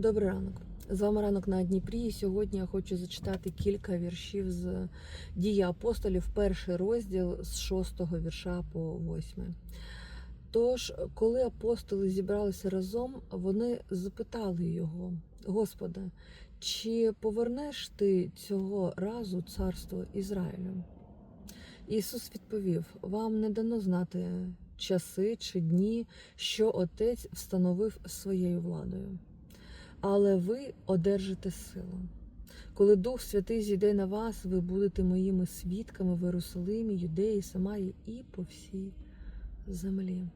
Добрий ранок. З вами ранок на Дніпрі. І сьогодні я хочу зачитати кілька віршів з дії апостолів, перший розділ з 6 вірша по 8. Тож, коли апостоли зібралися разом, вони запитали його: Господи, чи повернеш ти цього разу царство Ізраїлю? Ісус відповів: Вам не дано знати часи чи дні, що Отець встановив своєю владою. Але ви одержите силу. Коли Дух Святий зійде на вас, ви будете моїми свідками в Єрусалимі, Юдеї, Самарії і по всій землі.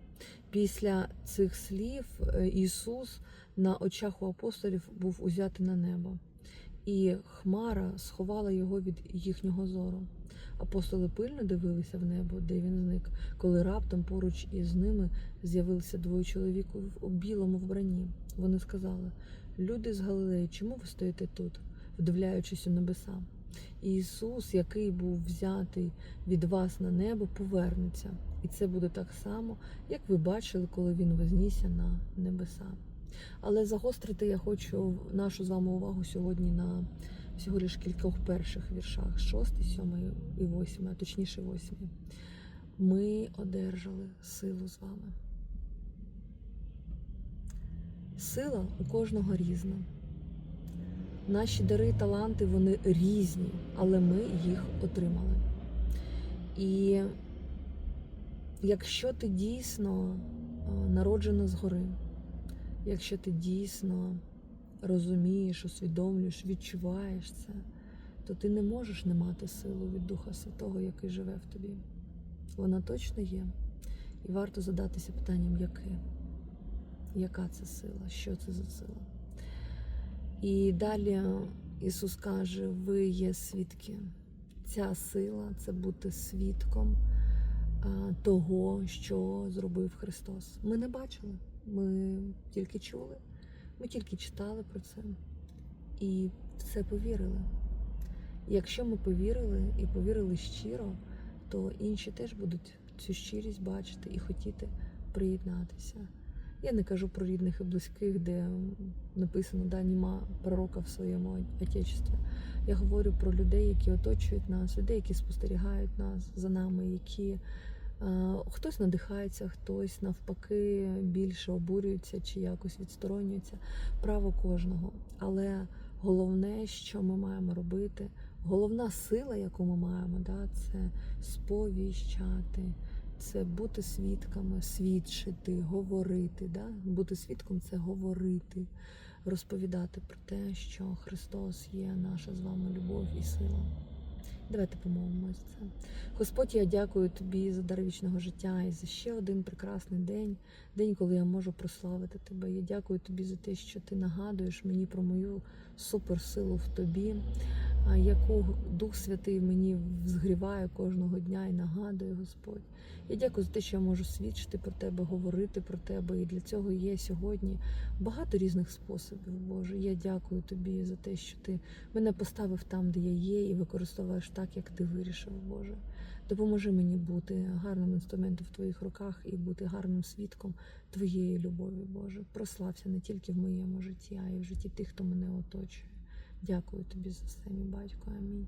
Після цих слів е, Ісус на очах у апостолів був узятий на небо, і хмара сховала його від їхнього зору. Апостоли пильно дивилися в небо, де він зник, коли раптом поруч із ними з'явилися двоє чоловіків у білому вбранні. Вони сказали: Люди з Галилеї, чому ви стоїте тут, вдивляючись у небеса? Ісус, який був взятий від вас на небо, повернеться. І це буде так само, як ви бачили, коли він вознісся на небеса. Але загострити я хочу нашу з вами увагу сьогодні на всього лиш кількох перших віршах: 6, 7 і 8, а точніше 8. Ми одержали силу з вами. Сила у кожного різна. Наші дари і таланти вони різні, але ми їх отримали. І якщо ти дійсно народжена згори, якщо ти дійсно розумієш, усвідомлюєш, відчуваєш це, то ти не можеш не мати силу від Духа Святого, який живе в тобі. Вона точно є. І варто задатися питанням, яке? Яка це сила? Що це за сила? І далі Ісус каже: ви є свідки. Ця сила це бути свідком того, що зробив Христос. Ми не бачили, ми тільки чули, ми тільки читали про це і в це повірили. Якщо ми повірили і повірили щиро, то інші теж будуть цю щирість бачити і хотіти приєднатися. Я не кажу про рідних і близьких, де написано да, нема пророка в своєму отечестві. Я говорю про людей, які оточують нас, людей, які спостерігають нас за нами, які е, хтось надихається, хтось навпаки більше обурюється чи якось відсторонюється. Право кожного. Але головне, що ми маємо робити, головна сила, яку ми маємо, да, це сповіщати це бути свідками, свідчити, говорити. Да? Бути свідком це говорити, розповідати про те, що Христос є наша з вами любов і сила. Давайте помолимось це. Господь, я дякую тобі за дар вічного життя і за ще один прекрасний день, день, коли я можу прославити тебе. Я дякую тобі за те, що ти нагадуєш мені про мою суперсилу в тобі, яку Дух Святий мені згріває кожного дня і нагадує, Господь. Я дякую за те, що я можу свідчити про тебе, говорити про тебе. І для цього є сьогодні багато різних способів, Боже. Я дякую тобі за те, що ти мене поставив там, де я є, і використовуєш так, як ти вирішив, Боже. Допоможи мені бути гарним інструментом в твоїх руках і бути гарним свідком твоєї любові, Боже. Прослався не тільки в моєму житті, а й в житті тих, хто мене оточує. Дякую тобі за все, батько. Амінь.